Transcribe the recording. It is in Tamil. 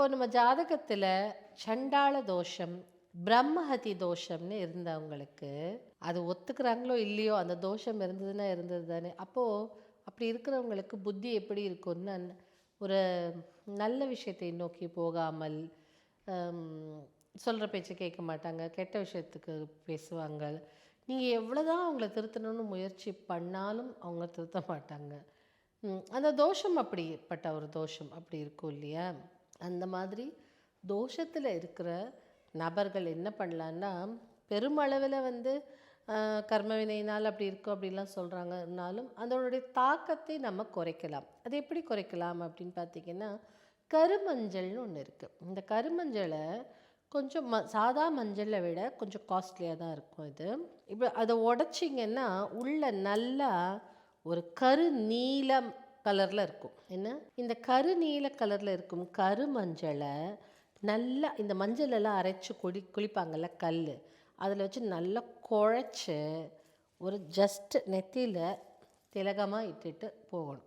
இப்போ நம்ம ஜாதகத்தில் சண்டாள தோஷம் பிரம்மஹதி தோஷம்னு இருந்தவங்களுக்கு அது ஒத்துக்கிறாங்களோ இல்லையோ அந்த தோஷம் இருந்ததுன்னா இருந்தது தானே அப்போது அப்படி இருக்கிறவங்களுக்கு புத்தி எப்படி இருக்கும்னு ஒரு நல்ல விஷயத்தை நோக்கி போகாமல் சொல்கிற பேச்சை கேட்க மாட்டாங்க. கெட்ட விஷயத்துக்கு பேசுவாங்க. நீங்கள் எவ்வளோதான் அவங்கள திருத்தணும்னு முயற்சி பண்ணாலும் அவங்க திருத்த மாட்டாங்க. அந்த தோஷம் அப்படிப்பட்ட ஒரு தோஷம் அப்படி இருக்கும் இல்லையா? அந்த மாதிரி தோஷத்தில் இருக்கிற நபர்கள் என்ன பண்ணலான்னா பெருமளவில் வந்து கர்மவினையினால் அப்படி இருக்கும் அப்படிலாம் சொல்கிறாங்கனாலும் அதனுடைய தாக்கத்தை நம்ம குறைக்கலாம். அது எப்படி குறைக்கலாம் அப்படின்னு பார்த்தீங்கன்னா கருமஞ்சள்னு ஒன்று இருக்குது இந்த கருமஞ்சளை கொஞ்சம் ம சாதா மஞ்சளை விட கொஞ்சம் காஸ்ட்லியாக தான் இருக்கும் இது. இப்போ அதை உடச்சிங்கன்னா உள்ளே நல்லா ஒரு கரு நீலம் கலரில் இருக்கும். என்ன? இந்த கரு நீல கலரில் இருக்கும் கருமஞ்சளை நல்லா இந்த மஞ்சள் எல்லாம் அரைச்சி குடி குளிப்பாங்கல்ல கல் அதில் வச்சு நல்லா குழச்சி ஒரு ஜஸ்ட் நெத்தியில் திலகமாக இட்டுட்டு போகணும்.